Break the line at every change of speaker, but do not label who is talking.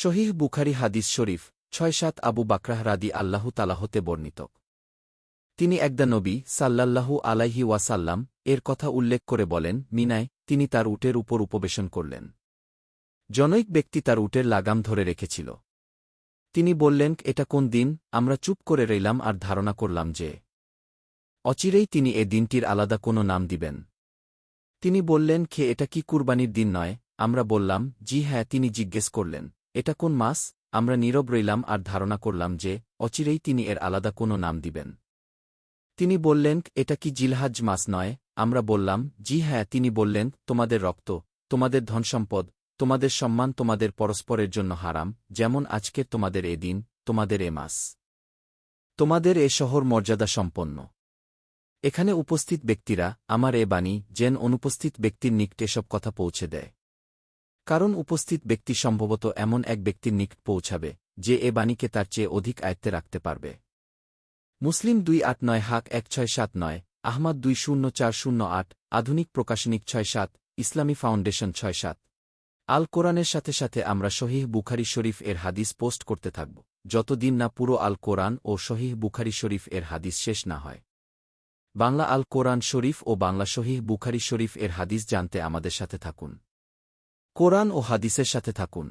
শহীহ বুখারি হাদিস শরীফ, ছয় সাত আবু বাকরাহ রাদি আল্লাহু তালাহতে বর্ণিত। তিনি একদা নবী সাল্লাল্লাহু আলাইহি ওয়াসাল্লাম এর কথা উল্লেখ করে বলেন, মিনায় তিনি তার উটের উপর উপবেশন করলেন। জনৈক ব্যক্তি তার উটের লাগাম ধরে রেখেছিল। তিনি বললেন, এটা কোন দিন? আমরা চুপ করে রইলাম আর ধারণা করলাম যে অচিরেই তিনি এ দিনটির আলাদা কোনো নাম দিবেন। তিনি বললেন, খে, এটা কি কুরবানির দিন নয়? আমরা বললাম, জি হ্যাঁ তিনি জিজ্ঞেস করলেন। এটা কোন মাস? আমরা নীরব রইলাম আর ধারণা করলাম যে, অচিরেই তিনি এর আলাদা কোনো নাম দিবেন। তিনি বললেন, এটা কি জিলহাজ মাস নয়? আমরা বললাম, জি হ্যাঁ। তিনি বললেন, তোমাদের রক্ত, তোমাদের ধনসম্পদ, তোমাদের সম্মান তোমাদের পরস্পরের জন্য হারাম, যেমন আজকের তোমাদের এ দিন, তোমাদের এ মাস। তোমাদের এ শহর মর্যাদা সম্পন্ন। এখানে উপস্থিত ব্যক্তিরা, আমার এ বাণী, যেন অনুপস্থিত ব্যক্তির নিকট এসব কথা পৌঁছে দেয়। কারণ উপস্থিত ব্যক্তি সম্ভবত এমন এক ব্যক্তির নিকট পৌঁছাবে, যে এ বাণীকে তার চেয়ে অধিক আয়ত্তে রাখতে পারবে। মুসলিম দুই আট নয় হাক এক ছয় সাত নয়, আহমাদ দুই শূন্য চার শূন্য আট, আধুনিক প্রকাশনিক ছয় সাত, ইসলামী ফাউন্ডেশন ছয় সাত। আল কোরআনের সাথে সাথে আমরা শহীহ বুখারি শরীফ এর হাদিস পোস্ট করতে থাকব, যতদিন না পুরো আল কোরআন ও শহীহ বুখারি শরীফ এর হাদিস শেষ না হয়। বাংলা আল কোরআন শরীফ ও বাংলা শহীহ বুখারি শরীফ এর হাদিস জানতে আমাদের সাথে থাকুন। কোরআন ও হাদিসের সাথে থাকুন।